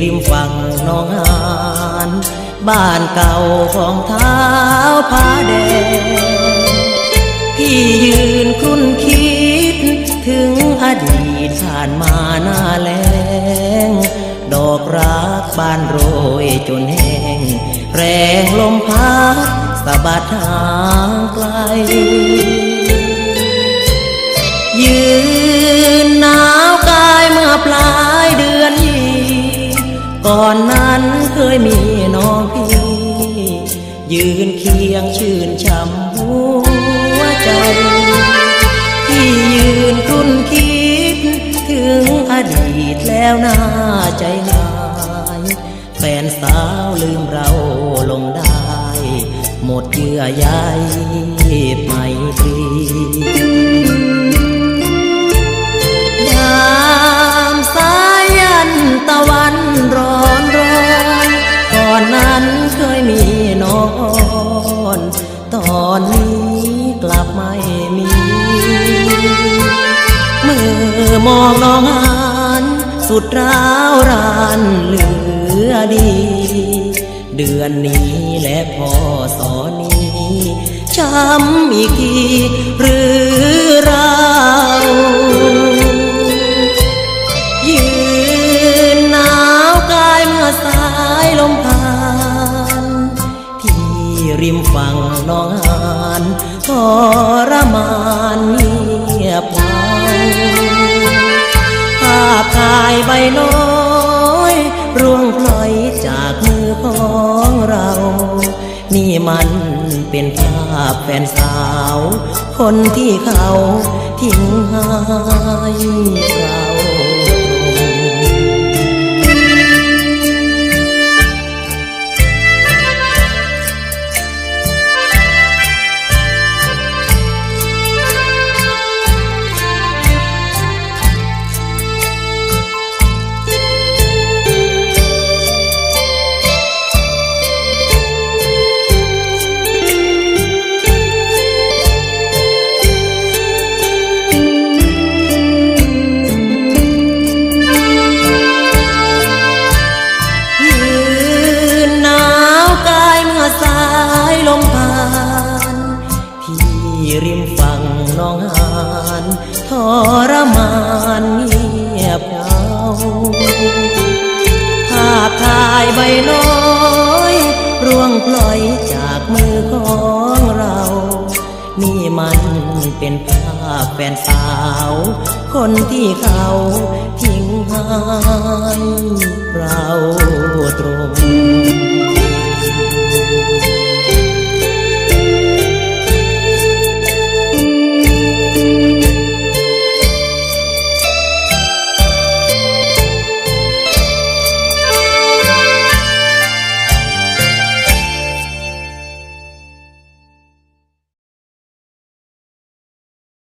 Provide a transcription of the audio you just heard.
ริมฝั่งน้องหานบ้านเก่าของเท้าผาแดงพี่ยืนคุ้นคิด ถึงอดีตผ่านมาหน้าแลง ดอกรักบานโรยจนแห้ง แรงลมพัดสะบัดทางไกล ก่อนนั้นเคยมีน้องพี่ ยืนเคียงชื่นช่ำหัวใจที่ยืนครุ่นคิด ถึงอดีตแล้วน่าใจหายแฟนสาวลืมเราลงได้ หมดเยื่อใยไม่ตรี ม่มี เมื่อมองน้องหานสุดร้าวรานเหลือดี เดือนนี้และพอสอนี้ช้ำอีกทีหรือเรายืนหนาวกายเมื่อสายลมผ่าน ที่ริมฝั่งน้องหาน ทรมานเงียบเหงาภาพถ่ายใบน้อยร่วงพลอยจากมือของเรา นี่มันเป็นภาพแฟนสาว คนที่เขาทิ้งให้เรา ทรมานเงียบเหงาภาพถ่ายใบน้อยร่วงพลอยจากมือของเรา นี่มันเป็นภาพแฟนสาว คนที่เขาทิ้งให้เราตรง